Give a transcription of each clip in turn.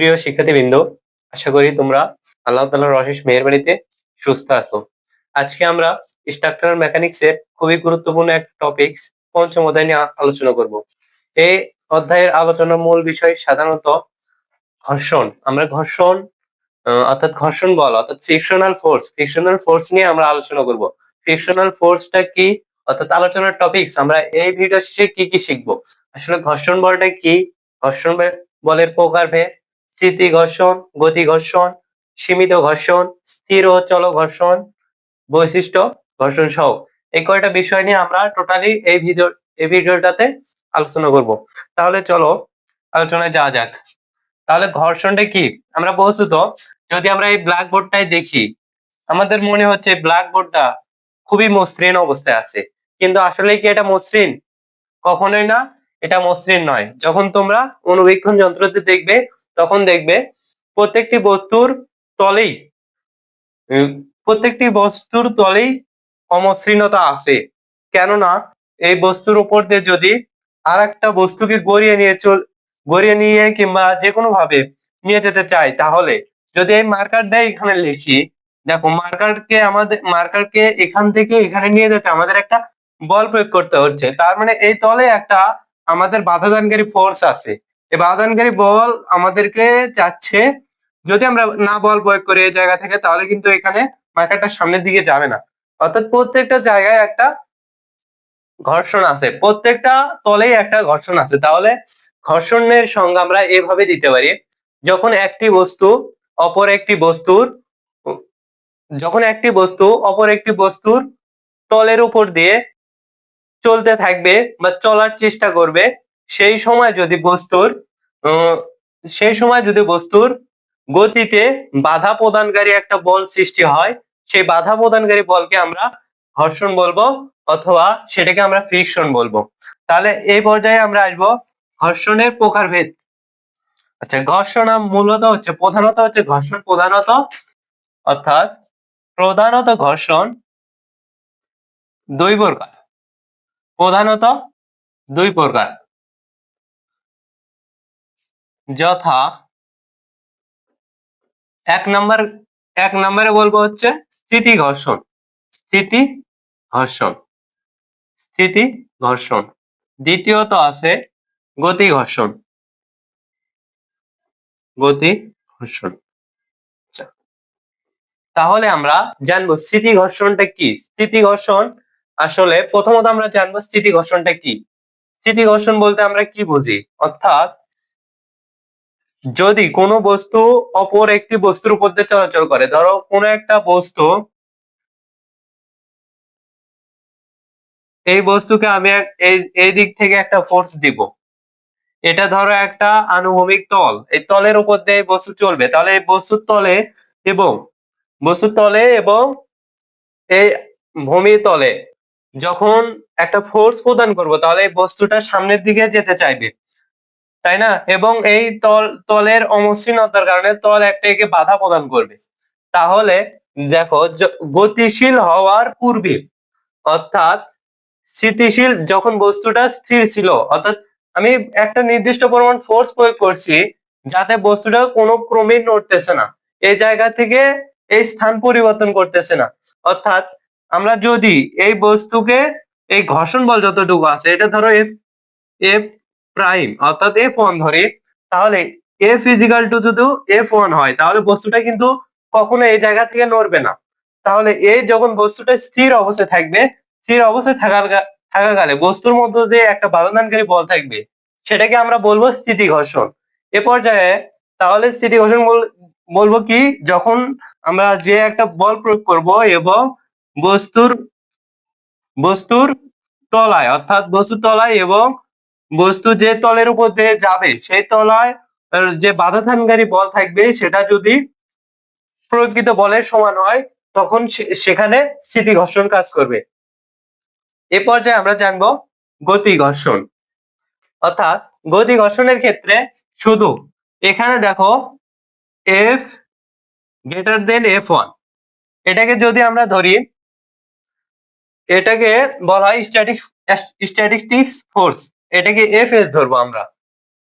প্রিয় শিক্ষার্থীবৃন্দ, আশা করি তোমরা আল্লাহ তাআলার অশেষ মেহেরবানিতে সুস্থ আছো। আজকে আমরা স্ট্রাকচারাল মেকানিক্স এর খুবই গুরুত্বপূর্ণ একটা টপিকস পঞ্চম অধ্যায় নিয়ে আলোচনা করব। এই অধ্যায়ের আলোচনার মূল বিষয় সাধারণত ঘর্ষণ। আমরা ঘর্ষণ অর্থাৎ ঘর্ষণ বল, অর্থাৎ ফ্রিকশনাল ফোর্স ফ্রিকশনাল ফোর্স নিয়ে আমরা আলোচনা করব। ফ্রিকশনাল ফোর্সটা কি? অর্থাৎ আলোচনার টপিকস আমরা এই ভিডিও শেষে কি কি শিখব? আসলে ঘর্ষণ বলটা কি? ঘর্ষণ বলের প্রকারভেদ স্থিতি ঘর্ষণ, গতি ঘর্ষণ, সীমিত ঘর্ষণ, স্থির ও চল ঘর্ষণ বৈশিষ্ট্য ঘর্ষণ সহ। এই কয়টা বিষয় নিয়ে আমরা টোটালি এই ভিডিও এই ভিডিওটাতে আলোচনা করব। তাহলে চলো আলোচনায় যাওয়া যাক। তাহলে ঘর্ষণটা কি? আমরা বস্তুত যদি আমরা এই ব্ল্যাক বোর্ডটাই দেখি, আমাদের মনে হচ্ছে ব্ল্যাক বোর্ডটা খুবই মসৃণ অবস্থায় আছে। কিন্তু আসলে কি এটা মসৃণ? কখনোই না, এটা মসৃণ নয়। যখন তোমরা অনুবীক্ষণ যন্ত্রতে দেখবে তখন দেখবে প্রত্যেকটি বস্তুর তলেই প্রত্যেকটি বস্তুর তলেই অমসৃণতা আছে। কেননা এই বস্তুর উপর দিয়ে যদি আর একটা বস্তুকে গড়িয়ে নিয়ে চল, গড়িয়ে নিয়ে কিংবা যে কোনো ভাবে নিয়ে যেতে চাই, তাহলে যদি এই মার্কার দেয় এখানে লিখি, দেখো মার্কারকে আমাদের মার্কারকে এখান থেকে এখানে নিয়ে যেতে আমাদের একটা বল প্রয়োগ করতে হচ্ছে। তার মানে এই তলে একটা আমাদের বাধাদানকারী ফোর্স আছে। এই বাধাদানকারী বল আমাদেরকে চাচ্ছে, যদি আমরা না বল প্রয়োগ করি এই জায়গা থেকে, তাহলে কিন্তু এখানে মার্কারটা সামনের দিকে যাবে না। অর্থাৎ প্রত্যেকটা জায়গায় একটা ঘর্ষণ আছে, প্রত্যেকটা তলেই একটা ঘর্ষণ আছে। তাহলে ঘর্ষণের সংজ্ঞা আমরা এভাবে দিতে পারি, যখন একটি বস্তু অপর একটি বস্তুর, যখন একটি বস্তু অপর একটি বস্তুর তলের উপর দিয়ে চলতে থাকবে বা চলার চেষ্টা করবে সেই সময় যদি বস্তুর সেই সময় যদি বস্তুর গতিতে বাধা প্রদানকারী একটা বল সৃষ্টি হয়, সেই বাধা প্রদানকারী বলকে আমরা ঘর্ষণ বলব অথবা সেটাকে আমরা ফ্রিকশন বলব। তাহলে এই পর্যায়ে আমরা আসব ঘর্ষণের প্রকারভেদ। আচ্ছা ঘর্ষণ মূলত হচ্ছে প্রধানত হচ্ছে ঘর্ষণ প্রধানত, অর্থাৎ প্রধানত ঘর্ষণ দুই প্রকার। প্রধানত দুই প্রকার। যথা এক নাম্বার, এক নম্বরে বলব হচ্ছে স্থিতি ঘর্ষণ। স্থিতি ঘর্ষণ। স্থিতি ঘর্ষণ। দ্বিতীয়ত আছে গতি ঘর্ষণ। গতি ঘর্ষণ। আচ্ছা। তাহলে আমরা জানব স্থিতি ঘর্ষণটা কি? স্থিতি ঘর্ষণ আসলে প্রথমত আমরা জানব স্থিতি ঘর্ষণটা কি? স্থিতি ঘর্ষণ বলতে আমরা কি বুঝি? অর্থাৎ যদি কোনো বস্তু অপর একটি বস্তুর উপর দিয়ে চলাচল করে, ধরো কোনো একটা বস্তু, এই বস্তুকে আমি এই দিক থেকে একটা ফোর্স দিব। এটা ধরো একটা আনুভূমিক তল, এই তলের উপর দিয়ে এই বস্তু চলবে। তাহলে এই বস্তুর তলে এবং, বস্তুর তলে এবং এই ভূমি তলে যখন একটা ফোর্স প্রদান করব, তাহলে এই বস্তুটা সামনের দিকে যেতে চাইবে। তাই না? এবং এই তল, তলের অমসৃণতার কারণে তল একটা একে বাধা প্রদান করবে। তাহলে দেখো গতিশীল হওয়ার পূর্বে, অর্থাৎ স্থিতিশীল যখন বস্তুটা স্থির ছিল, অর্থাৎ আমি একটা নির্দিষ্ট পরিমাণ ফোর্স প্রয়োগ করছি, যাতে বস্তুটা কোনো ক্রমে নড়তেছে না। এই জায়গা থেকে এই স্থান পরিবর্তন করতেছে না। অর্থাৎ আমরা যদি এই বস্তুকে, এই ঘর্ষণ বল যতটুকু আছে, এটা ধরো এফ এফ প্রাইম অর্থাৎ এফ ওয়ান ধরি, তাহলে এফ ইজিক্যাল টু যদি এফ ওয়ান হয়। তাহলে বস্তুটা কিন্তু কখনো এই জায়গা থেকে নড়বে না। তাহলে এই যখন বস্তুটা স্থির অবস্থায় থাকবে, স্থির অবস্থায় থাকার থাকাকালে বস্তুর মধ্যে যে একটা বাধাদানকারী বল থাকবে, সেটাকে আমরা বলব স্থিতি ঘর্ষণ এ পর্যায়ে তাহলে স্থিতি ঘর্ষণ বল- বলব কি? যখন আমরা যে একটা বল প্রয়োগ করব এবং বস্তুর বস্তুর তলায়, অর্থাৎ বস্তুর তলায় এবং বস্তু যে তলের উপর দিয়ে যাবে, সেই তলায় যে বাধাদানকারী বল থাকবে, সেটা যদি প্রকৃত বলের সমান হয়, তখন সেখানে স্থিতি ঘর্ষণ কাজ করবে। এ পর্যায়ে আমরা জানব গতি ঘর্ষণ। অর্থাৎ গতি ঘর্ষণের ক্ষেত্রে শুধু এখানে দেখো F greater than F one এটাকে যদি আমরা ধরি, এটাকে বলা হয় স্ট্যাটিক স্ট্যাটিস্টিক্স ফোর্স এটাকে এফ এস ধরবো আমরা।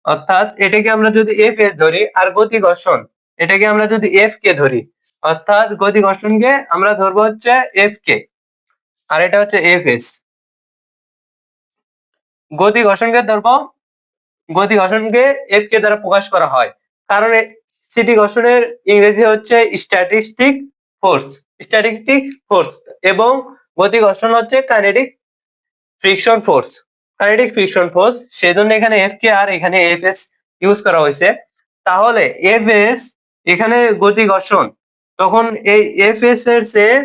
অর্থাৎ এটাকে আমরা যদি এফ এস ধরি আর গতি ঘর্ষণ, এটাকে আমরা যদি এফ কে ধরি, অর্থাৎ গতি ঘর্ষণকে আমরা ধরবো হচ্ছে এফ কে আর এটা হচ্ছে এফ এস গতি ঘর্ষণকে ধরবো, গতি ঘর্ষণকে এফ কে দ্বারা প্রকাশ করা হয়, কারণ সিটি ঘর্ষণের ইংরেজি হচ্ছে স্ট্যাটিস্টিক ফোর্স স্ট্যাটিস্টিক ফোর্স এবং গতি ঘর্ষণ হচ্ছে kinetic friction force kinetic friction force সেজন্য এখানে এফ কে আর এখানে এফ এস ইউজ করা হয়েছে। তাহলে এফ এস এখানে গতি ঘর্ষণ তখন এই এফ এস এর চেয়ে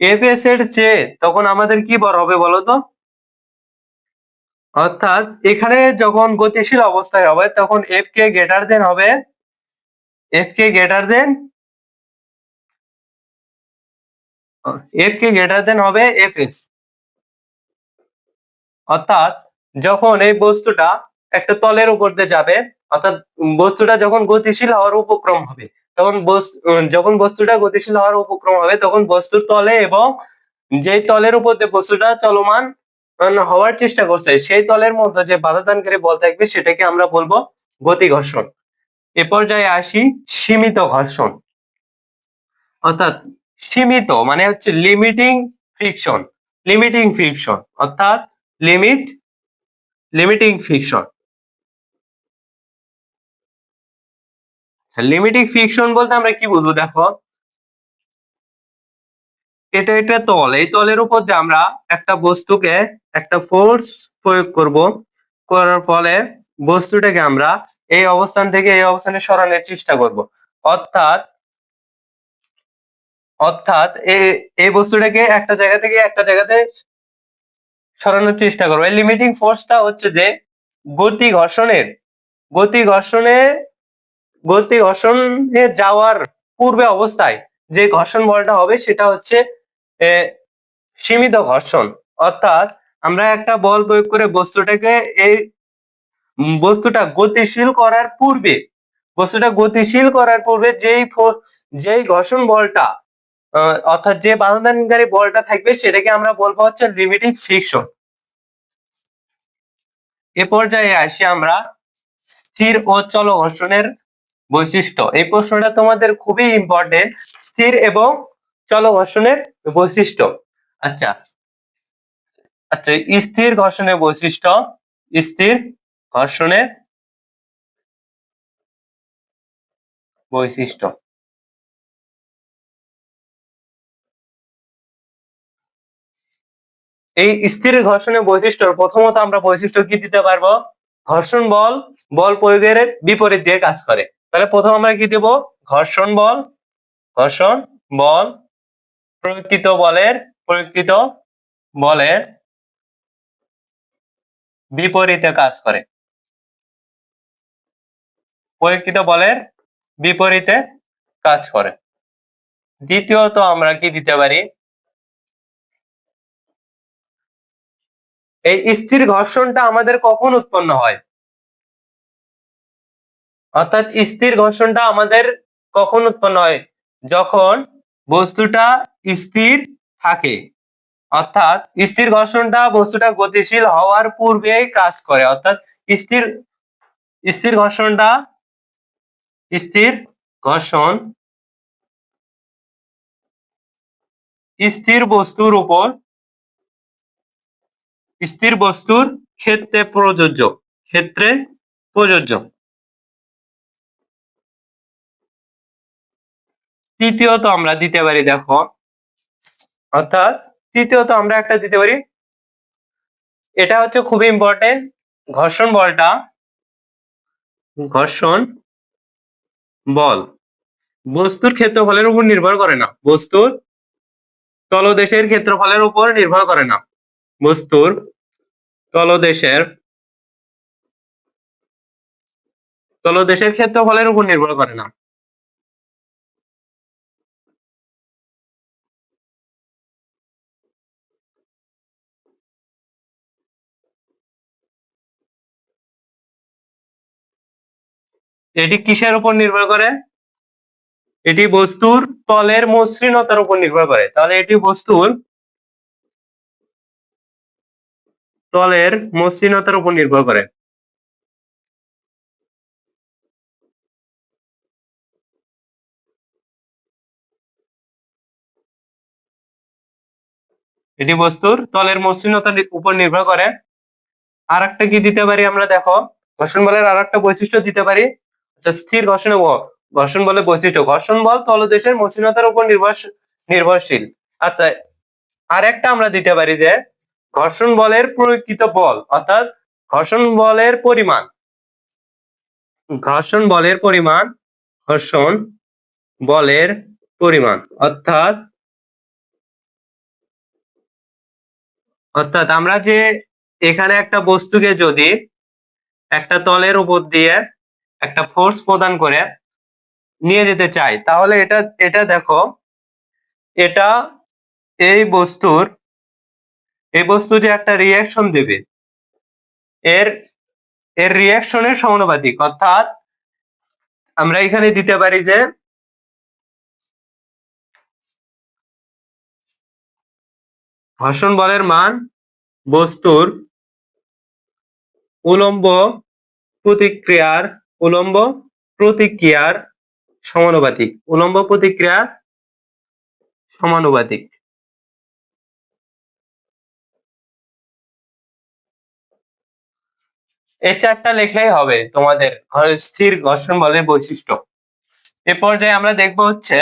এফ এস এর চেয়ে তখন আমাদের কি বড় হবে বলতো? অর্থাৎ এখানে যখন গতিশীল অবস্থায় হবে, তখন এফ কে গ্রেটার দেন হবে এফ কে গ্রেটার দেন এফ কে গ্রেটার দেন হবে এফ এস অর্থাৎ যখন এই বস্তুটা একটা তলের উপর দিয়ে যাবে, অর্থাৎ বস্তুটা যখন গতিশীল হওয়ার উপক্রম হবে, তখন বস্তু যখন বস্তুটা গতিশীল হওয়ার উপক্রম হবে, তখন বস্তুর তলে এবং যেই তলের উপর দিয়ে বস্তুটা চলমান হওয়ার চেষ্টা করছে, সেই তলের মধ্যে যে বাধাদানকারী বল থাকবে, সেটাকে আমরা বলব গতি ঘর্ষণ। এ পর্যায়ে আসি সীমিত ঘর্ষণ। অর্থাৎ সীমিত মানে হচ্ছে লিমিটিং ফ্রিকশন লিমিটিং ফ্রিকশন অর্থাৎ limit limiting friction limiting friction বলতে আমরা কি বুঝব দেখো? এটা একটা তল, এই তলের উপর দিয়ে আমরা একটা বস্তুকে একটা ফোর্স প্রয়োগ করব। করার ফলে বস্তুটাকে আমরা এই অবস্থান থেকে এই অবস্থানে সরানোর চেষ্টা করব। অর্থাৎ অর্থাৎ এই বস্তুটাকে একটা জায়গা থেকে একটা জায়গাতে সরানোর চেষ্টা করব। এই লিমিটিং ফোর্সটা হচ্ছে যে, গতি ঘর্ষণের, গতি ঘর্ষণে গতি ঘর্ষণে যাওয়ার পূর্বে অবস্থায় যে ঘর্ষণ বলটা হবে সেটা হচ্ছে সীমিত ঘর্ষণ। অর্থাৎ আমরা একটা বল প্রয়োগ করে বস্তুটাকে এই বস্তুটা গতিশীল করার পূর্বে, বস্তুটা গতিশীল করার পূর্বে যেই যেই ঘর্ষণ বলটা অর্থাৎ যে বাধাদানকারী বলটা থাকবে সেটাকে আমরা বলব হচ্ছে লিমিটিং ফ্রিকশন এ পর্যায়ে আসি আমরা স্থির ও চল ঘর্ষণের বৈশিষ্ট্য। এই প্রশ্নটা তোমাদের খুবই ইম্পর্টেন্ট স্থির এবং চল ঘর্ষণের বৈশিষ্ট্য। আচ্ছা আচ্ছা স্থির ঘর্ষণের বৈশিষ্ট্য, স্থির ঘর্ষণের বৈশিষ্ট্য। এই স্থির ঘর্ষণের বৈশিষ্ট্য, প্রথমত আমরা বৈশিষ্ট্য কি দিতে পারব? ঘর্ষণ বল বল প্রয়োগের বিপরীত দিয়ে কাজ করে। তাহলে প্রথম আমরা কি দেব? ঘর্ষণ বল ঘর্ষণ বল, প্রয়োগকৃত বলের প্রয়োগকৃত বলের বিপরীতে কাজ করে। প্রয়োগকৃত বলের বিপরীতে কাজ করে। দ্বিতীয়ত আমরা কি দিতে পারি? এই স্থির ঘর্ষণটা আমাদের কখন উৎপন্ন হয়? অর্থাৎ স্থির ঘর্ষণটা আমাদের কখন উৎপন্ন হয়? যখন বস্তুটা স্থির থাকে। অর্থাৎ স্থির ঘর্ষণটা বস্তুটা গতিশীল হওয়ার পূর্বেই কাজ করে। অর্থাৎ স্থির স্থির ঘর্ষণটা, স্থির ঘর্ষণ, স্থির বস্তুর উপর স্থির বস্তুর ক্ষেত্রে প্রযোজ্য। ক্ষেত্রে প্রযোজ্য। তৃতীয়ত আমরা দিতে পারি, দেখো, অর্থাৎ তৃতীয়ত আমরা একটা দিতে পারি। এটা হচ্ছে খুবই ইম্পর্টেন্ট ঘর্ষণ বলটা। ঘর্ষণ বল। বস্তুর ক্ষেত্রফলের উপর নির্ভর করে না। বস্তুর তলদেশের ক্ষেত্রফলের উপর নির্ভর করে না। বস্তুর তলদেশের তলদেশের ক্ষেত্রফলের উপর নির্ভর করে না। এটি কিসের উপর নির্ভর করে? এটি বস্তুর তলের মসৃণতার উপর নির্ভর করে। তাহলে এটি বস্তুর তলের মসৃণতার উপর নির্ভর করে। এটি বস্তুর তলের মসৃণতার উপর নির্ভর করে। আর একটা কি দিতে পারি আমরা? দেখো, ঘর্ষণ বলের আর একটা বৈশিষ্ট্য দিতে পারি। আচ্ছা, স্থির ঘর্ষণ বল। ঘর্ষণ বলের বৈশিষ্ট্য, ঘর্ষণ বল তলদেশের মসৃণতার উপর নির্ভরশীল। আচ্ছা আর একটা আমরা দিতে পারি যে ঘর্ষণ বলের প্রকৃত বল, অর্থাৎ ঘর্ষণ বলের পরিমাণ। ঘর্ষণ বলের পরিমাণ, ঘর্ষণ বলের পরিমাণ, অর্থাৎ অর্থাৎ আমরা যে এখানে একটা বস্তুকে যদি একটা তলের উপর দিয়ে একটা ফোর্স প্রদান করে নিয়ে যেতে চাই, তাহলে এটা এটা দেখো, এটা এই বস্তুর এই বস্তু যে একটা রিয়াকশন দেবে, এর এর রিয়াকশনের সমানুপাতিক। অর্থাৎ, আমরা এখানে দিতে পারি যে ঘর্ষণ বলের মান বস্তুর উলম্ব প্রতিক্রিয়ার উলম্ব প্রতিক্রিয়ার সমানুপাতিক। উলম্ব প্রতিক্রিয়ার সমানুপাতিক। এই চারটা লেখলেই হবে তোমাদের স্থির ঘর্ষণ বলের বৈশিষ্ট্য। এ পর্যায়ে আমরা দেখব হচ্ছে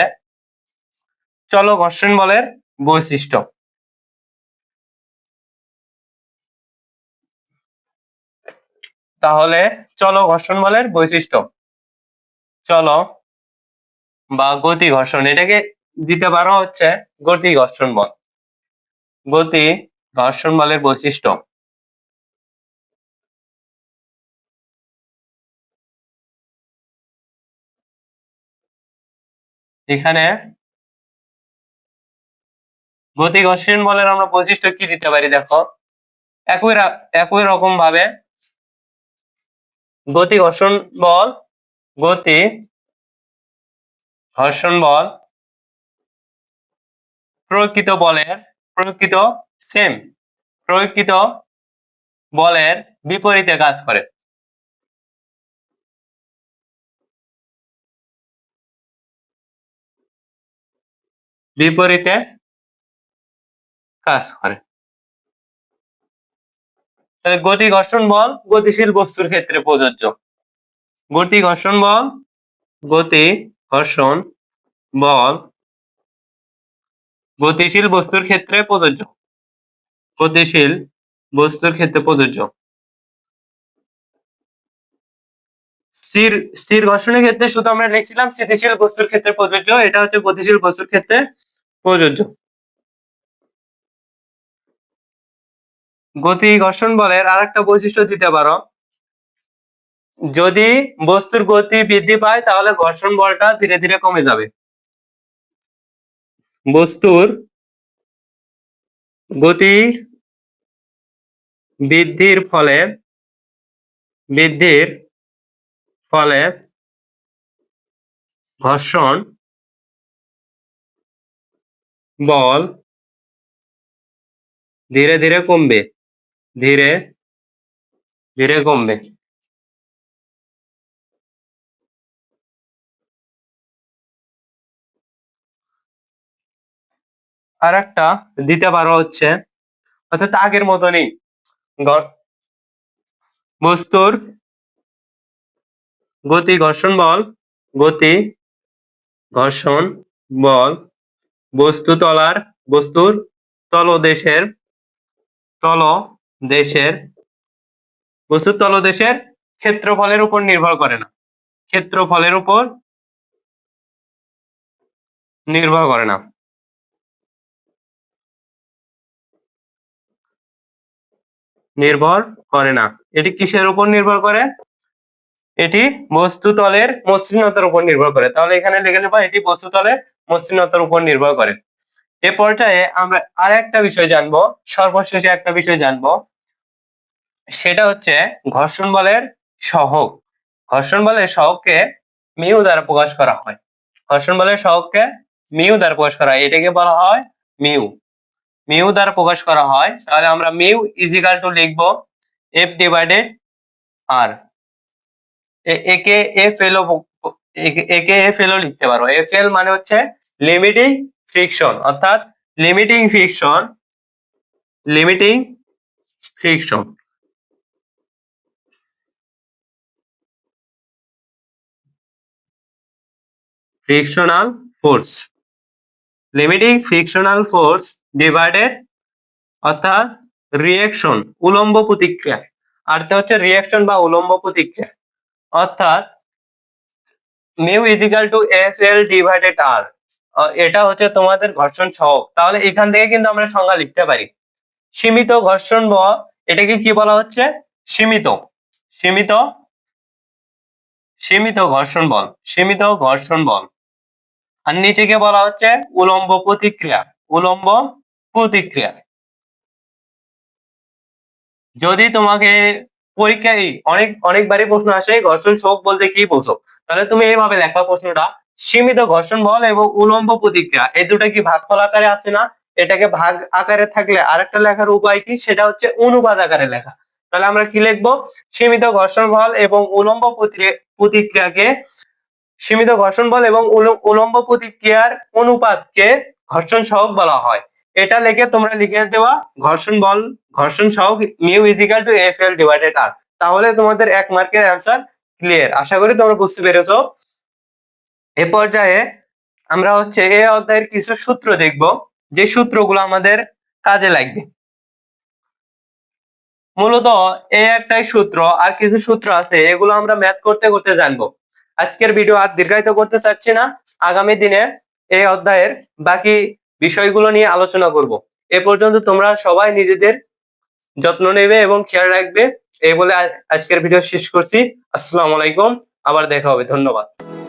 চলো ঘর্ষণ বলের বৈশিষ্ট্য। তাহলে চলো ঘর্ষণ বলের বৈশিষ্ট্য। চলো বা গতি ঘর্ষণ, এটাকে দিতে পারো হচ্ছে গতি ঘর্ষণ বল। গতি ঘর্ষণ বলের বৈশিষ্ট্য। এখানে গতি ঘর্ষণ বলের আমরা বৈশিষ্ট্য কি দিতে পারি দেখো? একই একই রকম ভাবে গতি ঘর্ষণ বল, গতি ঘর্ষণ বল প্রকৃত বলের প্রকৃত সেম প্রকৃত বলের বিপরীতে কাজ করে। বিপরীতে কাজ করে। তাহলে গতি ঘর্ষণ বল গতিশীল বস্তুর ক্ষেত্রে প্রযোজ্য। গতি ঘর্ষণ বল, গতি ঘর্ষণ বল গতিশীল বস্তুর ক্ষেত্রে প্রযোজ্য। গতিশীল বস্তুর ক্ষেত্রে প্রযোজ্য। স্থির স্থির ঘর্ষণের ক্ষেত্রে শুধু আমরা লিখছিলাম স্থিতিশীল বস্তুর ক্ষেত্রে প্রযোজ্য, এটা হচ্ছে গতিশীল বস্তুর ক্ষেত্রে প্রযোজ্য। গতি ঘর্ষণ বলের আর একটা বৈশিষ্ট্য দিতে পারো। যদি বস্তুর গতি বৃদ্ধি পায়, তাহলে ঘর্ষণ বলটা ধীরে ধীরে কমে যাবে। বস্তুর গতি বৃদ্ধির ফলে বৃদ্ধির ফলে ঘর্ষণ বল। ধীরে ধীরে কমবে। ধীরে ধীরে কমবে। আর একটা দিতে পারো হচ্ছে। অর্থাৎ আগের মতনই। বস্তুর গতি ঘর্ষণ বল, গতি ঘর্ষণ বল। বস্তু তলার, বস্তুর তলদেশের তলদেশের, বস্তুর তলদেশের ক্ষেত্রফলের উপর নির্ভর করে না। ক্ষেত্রফলের উপর নির্ভর করে না। নির্ভর করে না। এটি কিসের উপর নির্ভর করে? এটি বস্তুতলের মসৃণতার উপর নির্ভর করে। তাহলে এখানে লিখে নেবা এটি বস্তুতলের মসৃণতার উপর নির্ভর করে। এ পর্যায়ে আমরা আর একটা বিষয় জানব, সর্বশেষে একটা বিষয় জানব। সেটা হচ্ছে ঘর্ষণ বলের সহগ। ঘর্ষণ বলের সহগকে মিউ দ্বারা প্রকাশ করা হয়। ঘর্ষণ বলের সহগকে মিউ দ্বারা প্রকাশ করা হয়। এটাকে বলা হয় মিউ। মিউ দ্বারা প্রকাশ করা হয়। তাহলে আমরা মিউ ইজিক্যাল টু লিখব এফ ডিভাইডেড আর একে এফ এল একে এফ এল লিখতে পারো। এফ এল মানে হচ্ছে লিমিটিং ফ্রিকশন অর্থাৎ limiting friction limiting friction frictional force limiting frictional force divided অর্থাৎ রিয়াকশন উলম্ব প্রতিক্রিয়া। আর হচ্ছে রিয়াকশন বা উলম্ব প্রতিক্রিয়া। অর্থাৎ mu equal to F L divided R এটা হচ্ছে তোমাদের ঘর্ষণ সহগ তাহলে এখান থেকে কিন্তু আমরা সংজ্ঞা লিখতে পারি। সীমিত ঘর্ষণ বল এটাকে কি বলা হচ্ছে? সীমিত। সীমিত। সীমিত ঘর্ষণ বল। সীমিত ঘর্ষণ বল। আর নিচেকে বলা হচ্ছে উলম্ব প্রতিক্রিয়া। উলম্ব প্রতিক্রিয়া। যদি তোমাকে পরীক্ষায় অনেক, অনেকবারই প্রশ্ন আসে, ঘর্ষণ শোক বলতে কি বোঝো? তাহলে তুমি এইভাবে লেখা প্রশ্নটা। সীমিত ঘর্ষণ বল এবং উলম্ব প্রতিক্রিয়া, এই দুটো কি ভাগফল আকারে আছে না? এটাকে ভাগ আকারে থাকলে আরেকটা লেখার উপায় কি? সেটা হচ্ছে অনুপাত আকারে লেখা। তাহলে আমরা কি লিখব? সীমিত ঘর্ষণ বল এবং উলম্ব প্রতিক্রিয়াকে সীমিত ঘর্ষণ বল এবং উলম্ব প্রতিক্রিয়ার অনুপাতকে ঘর্ষণ সহগ বলা হয়। এটা লিখে তোমরা লিখে দেওয়া ঘর্ষণ বল, ঘর্ষণ সহগ mu equal to F L divided R তাহলে তোমাদের এক মার্কের অ্যান্সার ক্লিয়ার আশা করি তোমরা বুঝতে পেরেছ। এ পর্যায়ে আমরা হচ্ছে এই অধ্যায়ের কিছু সূত্র দেখব। যে সূত্রগুলো আমাদের কাজে লাগবে। মূলত এই একটাই সূত্র, আর কিছু সূত্র আছে, এগুলো আমরা ম্যাথ করতে করতে জানব। আজকের ভিডিও আর দীর্ঘায়িত করতে চাচ্ছি না। আগামী দিনে এই অধ্যায়ের বাকি বিষয়গুলো নিয়ে আলোচনা করব। এ পর্যন্ত তোমরা সবাই নিজেদের যত্ন নেবে এবং খেয়াল রাখবে। এই বলে আজ- আজকের ভিডিও শেষ করছি। আসসালামু আলাইকুম। আবার দেখা হবে। ধন্যবাদ।